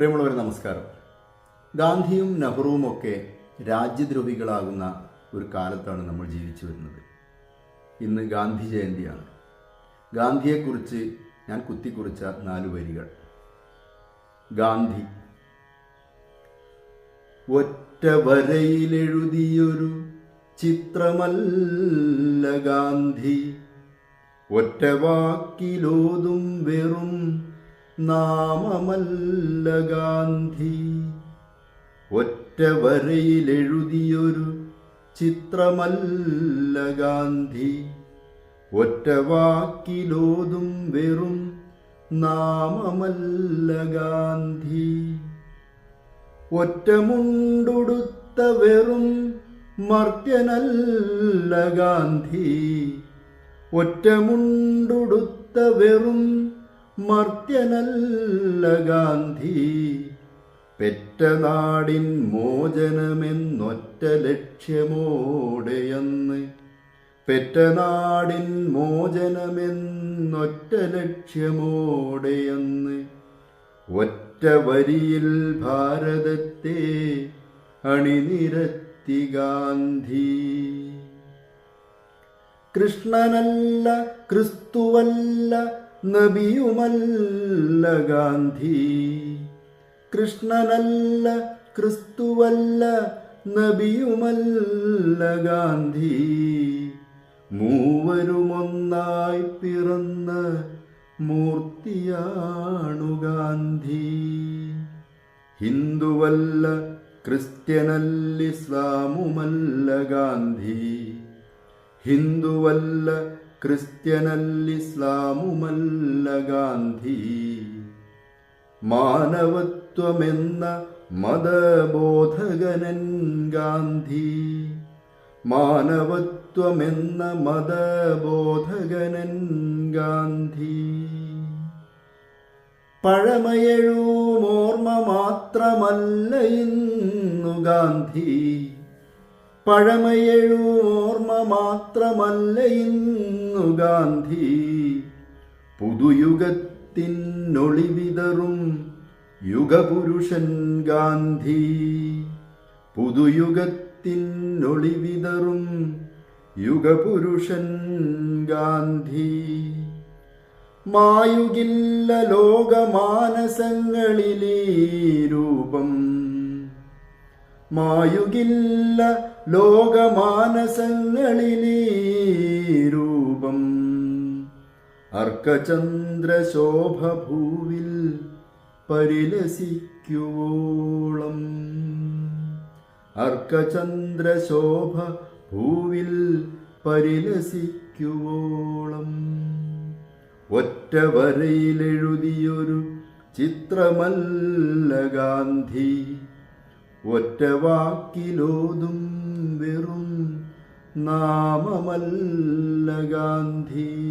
പ്രിയമുള്ളവരെ നമസ്കാരം. ഗാന്ധിയും നെഹ്റുവും ഒക്കെ രാജ്യദ്രോഹികളാകുന്ന ഒരു കാലത്താണ് നമ്മൾ ജീവിച്ചു വരുന്നത്. ഇന്ന് ഗാന്ധി ജയന്തിയാണ്. ഗാന്ധിയെക്കുറിച്ച് ഞാൻ കുത്തിക്കുറിച്ച നാല് വരികൾ. ഗാന്ധി ഒറ്റ വരയിലെഴുതിയൊരു ചിത്രമല്ല ഗാന്ധി. ഒറ്റ വാക്കിലോതും വെറും നാമമല്ല ഗാന്ധി. ഒറ്റ വരയിലെഴുതിയൊരു ചിത്രമല്ല ഗാന്ധി. ഒറ്റ വാക്കിലോതും വെറും നാമമല്ല ഗാന്ധി. ഒറ്റമുണ്ടുടുത്ത വെറും മർത്യനല്ല ഗാന്ധി. ഒറ്റമുണ്ടുടുത്ത വെറും മർത്യനല്ല ഗാന്ധി. പെറ്റ നാടിൻ മോചനമെന്നൊറ്റ ലക്ഷ്യമോടെയെന്ന്. പെറ്റ നാടിൻ മോചനമെന്നൊറ്റ ലക്ഷ്യമോടെയെന്ന്. ഒറ്റ വരിയിൽ ഭാരതത്തെ അണിനിരത്തി ഗാന്ധി. കൃഷ്ണനല്ല ക്രിസ്തുവല്ല നബിയുമല്ല ഗാന്ധി. കൃഷ്ണനല്ല ക്രിസ്തുവല്ല നബിയുമല്ല ഗാന്ധി. മൂവരുമൊന്നായി പിറന്ന മൂർത്തിയാണു ഗാന്ധി. ഹിന്ദുവല്ല ക്രിസ്ത്യനല്ല ഇസ്ലാമുമല്ല ഗാന്ധി. ഹിന്ദുവല്ല ക്രിസ്ത്യനല്ല ഇസ്ലാമുമല്ല ഗാന്ധി മാനവത്വമെന്ന മതബോധകനൻ ഗാന്ധി. മാനവത്വമെന്ന മതബോധകനൻ ഗാന്ധി. പഴമയഴൂമോർമ്മ മാത്രമല്ല ഇന്നു ഗാന്ധി. പഴമയഴൂമോർമ്മ മാത്രമല്ല ഇന്നു ഗാന്ധി. പുതുയുഗത്തിനൊളിവിതറും യുഗപുരുഷൻ ഗാന്ധി. പുതുയുഗത്തിനൊളിവിതറും യുഗപുരുഷൻ ഗാന്ധി. മായുകില്ല ലോകമാനസങ്ങളിലീ രൂപം മായുകില്ല ലോകമാനസങ്ങളിലീ രൂപം. അർക്കചന്ദ്രശോഭ ഭൂവിൽ പരിലസിക്കുവോളം. അർക്കചന്ദ്രശോഭ ഭൂവിൽ പരിലസിക്കുവോളം. ഒറ്റ വരയിലെഴുതിയൊരു ചിത്രമല്ല ഗാന്ധി. ഒറ്റ വാക്കിലോതും വെറും നാമമല്ല ഗാന്ധി.